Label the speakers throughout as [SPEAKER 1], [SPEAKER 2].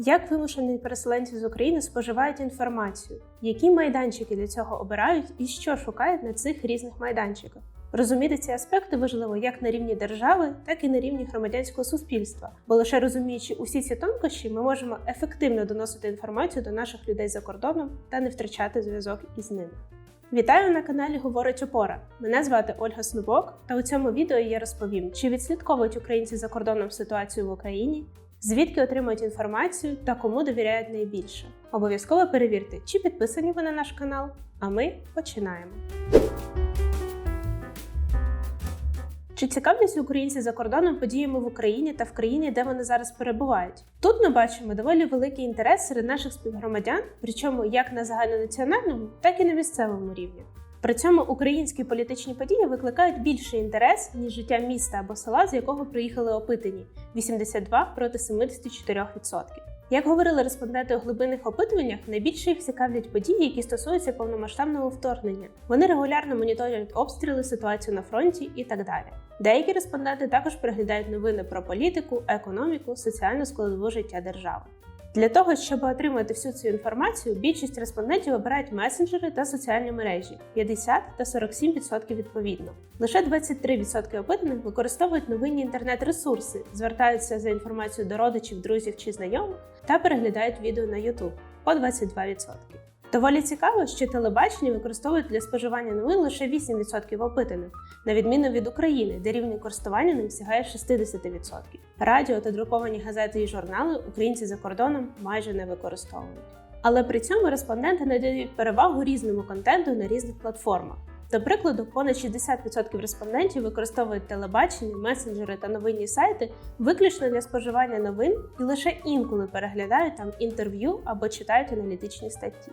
[SPEAKER 1] Як вимушені переселенці з України споживають інформацію, які майданчики для цього обирають і що шукають на цих різних майданчиках? Розуміти ці аспекти важливо як на рівні держави, так і на рівні громадянського суспільства, бо лише розуміючи усі ці тонкощі, ми можемо ефективно доносити інформацію до наших людей за кордоном та не втрачати зв'язок із ними. Вітаю на каналі Говорить Опора. Мене звати Ольга Снубок, та у цьому відео я розповім, чи відслідковують українці за кордоном ситуацію в Україні, звідки отримують інформацію та кому довіряють найбільше. Обов'язково перевірте, чи підписані ви на наш канал. А ми починаємо. Чи цікавляться українці за кордоном подіями в Україні та в країні, де вони зараз перебувають? Тут ми бачимо доволі великий інтерес серед наших співгромадян, причому як на загальнонаціональному, так і на місцевому рівні. При цьому українські політичні події викликають більший інтерес, ніж життя міста або села, з якого приїхали опитані 82 проти 74%. Як говорили респонденти у глибинних опитуваннях, найбільше їх цікавлять події, які стосуються повномасштабного вторгнення. Вони регулярно моніторять обстріли, ситуацію на фронті і так далі. Деякі респонденти також переглядають новини про політику, економіку, соціальну складову життя держави. Для того, щоб отримати всю цю інформацію, більшість респондентів обирають месенджери та соціальні мережі 50 та 47% відповідно. Лише 23% опитаних використовують новинні інтернет-ресурси, звертаються за інформацією до родичів, друзів чи знайомих та переглядають відео на YouTube по 22%. Доволі цікаво, що телебачення використовують для споживання новин лише 8% опитаних, на відміну від України, де рівень користування ним сягає 60%. Радіо та друковані газети і журнали українці за кордоном майже не використовують. Але при цьому респонденти надають перевагу різному контенту на різних платформах. До прикладу, понад 60% респондентів використовують телебачення, месенджери та новинні сайти виключно для споживання новин і лише інколи переглядають там інтерв'ю або читають аналітичні статті.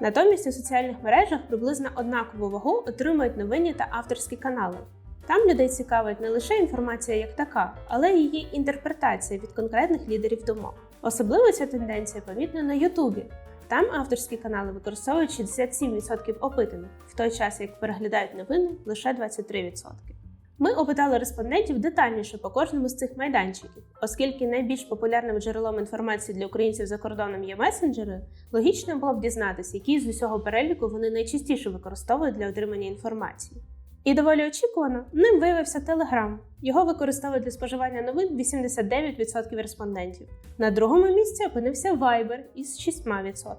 [SPEAKER 1] Натомість у соціальних мережах приблизно однакову вагу отримують новинні та авторські канали. Там людей цікавить не лише інформація як така, але й її інтерпретація від конкретних лідерів думок. Особливо ця тенденція помітна на Ютубі. Там авторські канали використовують 67% опитаних, в той час як переглядають новини лише 23%. Ми опитали респондентів детальніше по кожному з цих майданчиків, оскільки найбільш популярним джерелом інформації для українців за кордоном є месенджери, логічно було б дізнатися, які з усього переліку вони найчастіше використовують для отримання інформації. І доволі очікувано, ним виявився Telegram. Його використовують для споживання новин 89% респондентів. На другому місці опинився Viber із 6%.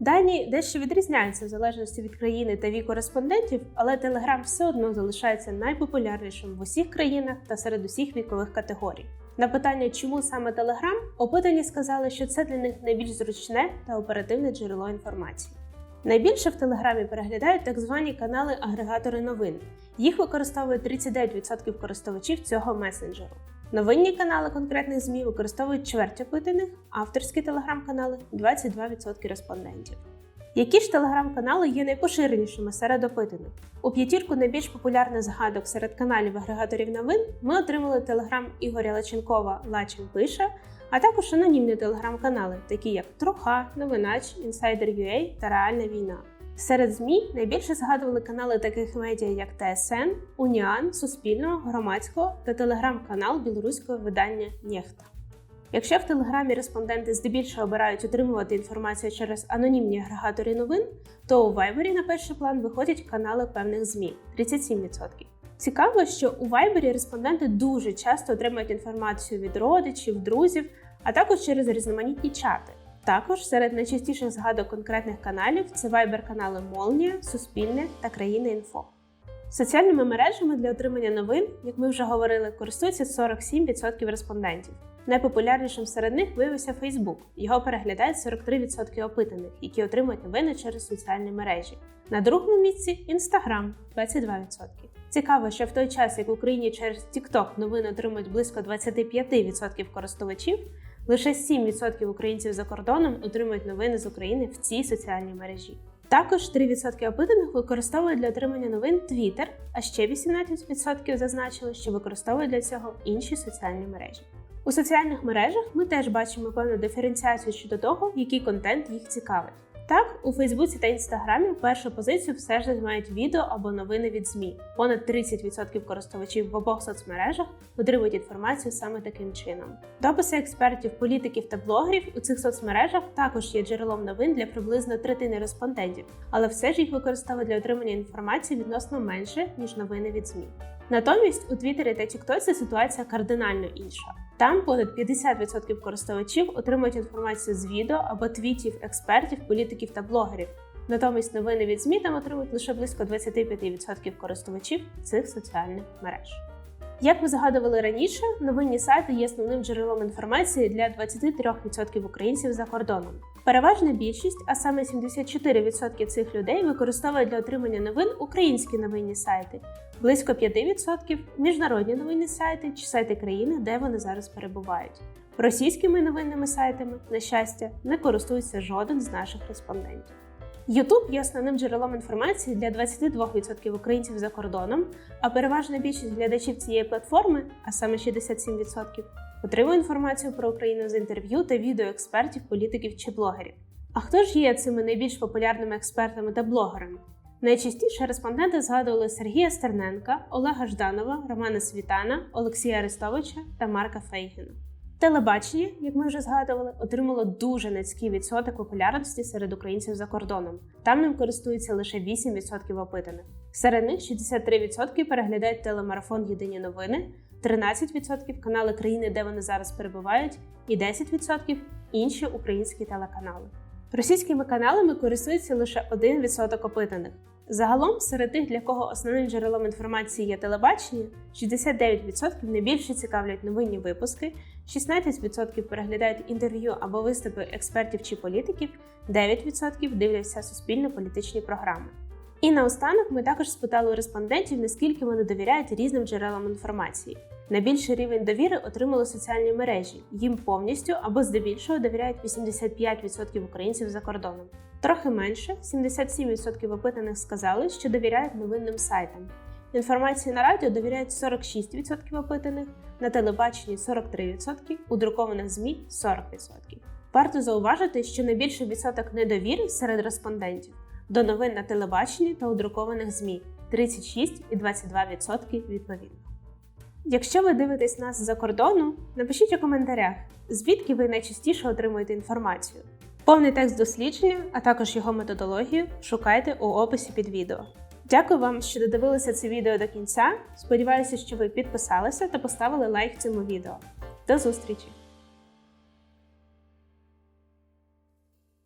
[SPEAKER 1] Дані дещо відрізняються в залежності від країни та віку респондентів, але Telegram все одно залишається найпопулярнішим в усіх країнах та серед усіх вікових категорій. На питання, чому саме Telegram, опитані сказали, що це для них найбільш зручне та оперативне джерело інформації. Найбільше в Телеграмі переглядають так звані канали-агрегатори новин. Їх використовує 39% користувачів цього месенджеру. Новинні канали конкретних ЗМІ використовують чверть опитаних, авторські телеграм-канали 22% респондентів. Які ж телеграм-канали є найпоширенішими серед опитаних? У п'ятірку найбільш популярних згадок серед каналів агрегаторів новин ми отримали телеграм Ігоря Лаченкова Лачин пише, а також анонімні телеграм-канали, такі як Троха, Новинач, Insider.ua та Реальна війна. Серед ЗМІ найбільше згадували канали таких медіа, як ТСН, Уніан, Суспільного, Громадського та телеграм-канал білоруського видання Нєхта. Якщо в Телеграмі респонденти здебільшого обирають отримувати інформацію через анонімні агрегатори новин, то у Вайбері на перший план виходять канали певних ЗМІ 37%. Цікаво, що у Вайбері респонденти дуже часто отримують інформацію від родичів, друзів, а також через різноманітні чати. Також серед найчастіших згадок конкретних каналів це вайбер-канали Молнія, Суспільне та Країна Інфо. Соціальними мережами для отримання новин, як ми вже говорили, користуються 47% респондентів. Найпопулярнішим серед них виявився Facebook. Його переглядають 43% опитаних, які отримують новини через соціальні мережі. На другому місці Instagram 22%. Цікаво, що в той час, як в Україні через TikTok новини отримують близько 25% користувачів, лише 7% українців за кордоном отримують новини з України в цій соціальній мережі. Також 3% опитаних використовують для отримання новин Twitter, а ще 18% зазначили, що використовують для цього інші соціальні мережі. У соціальних мережах ми теж бачимо певну диференціацію щодо того, який контент їх цікавить. Так, у Фейсбуці та Інстаграмі першу позицію все ж займають відео або новини від ЗМІ. Понад 30% користувачів в обох соцмережах отримують інформацію саме таким чином. Дописи експертів, політиків та блогерів у цих соцмережах також є джерелом новин для приблизно третини респондентів, але все ж їх використовують для отримання інформації відносно менше ніж новини від ЗМІ. Натомість у Твіттері та Тіктоці ситуація кардинально інша. Там понад 50% користувачів отримують інформацію з відео або твітів експертів, політиків та блогерів. Натомість новини від ЗМІ там отримують лише близько 25% користувачів цих соціальних мереж. Як ми згадували раніше, новинні сайти є основним джерелом інформації для 23% українців за кордоном. Переважна більшість, а саме 74% цих людей, використовують для отримання новин українські новинні сайти, близько 5% міжнародні новинні сайти чи сайти країни, де вони зараз перебувають. Російськими новинними сайтами, на щастя, не користується жоден з наших респондентів. YouTube є основним джерелом інформації для 22% українців за кордоном, а переважна більшість глядачів цієї платформи, а саме 67%, отримує інформацію про Україну з інтерв'ю та відео експертів, політиків чи блогерів. А хто ж є цими найбільш популярними експертами та блогерами? Найчастіше респонденти згадували Сергія Стерненка, Олега Жданова, Романа Світана, Олексія Арестовича та Марка Фейгіна. Телебачення, як ми вже згадували, отримало дуже низький відсоток популярності серед українців за кордоном. Там ним користується лише 8% опитаних. Серед них 63% переглядають телемарафон Єдині новини, 13% канали країни, де вони зараз перебувають, і 10% інші українські телеканали. Російськими каналами користується лише 1% опитаних. Загалом, серед тих, для кого основним джерелом інформації є телебачення, 69% найбільше цікавлять новинні випуски, 16% переглядають інтерв'ю або виступи експертів чи політиків, 9% дивляться суспільно-політичні програми. І наостанок ми також спитали у респондентів, наскільки вони довіряють різним джерелам інформації. Найбільший рівень довіри отримали соціальні мережі. Їм повністю або здебільшого довіряють 85% українців за кордоном. Трохи менше 77% опитаних сказали, що довіряють новинним сайтам. Інформації на радіо довіряють 46% опитаних, на телебаченні 43%, у друкованих ЗМІ 40%. Варто зауважити, що найбільший відсоток недовіри серед респондентів до новин на телебаченні та у друкованих ЗМІ 36 і 22% відповідно. Якщо ви дивитесь нас за кордону, напишіть у коментарях, звідки ви найчастіше отримуєте інформацію. Повний текст дослідження, а також його методологію шукайте у описі під відео. Дякую вам, що додивилися це відео до кінця. Сподіваюся, що ви підписалися та поставили лайк цьому відео. До зустрічі!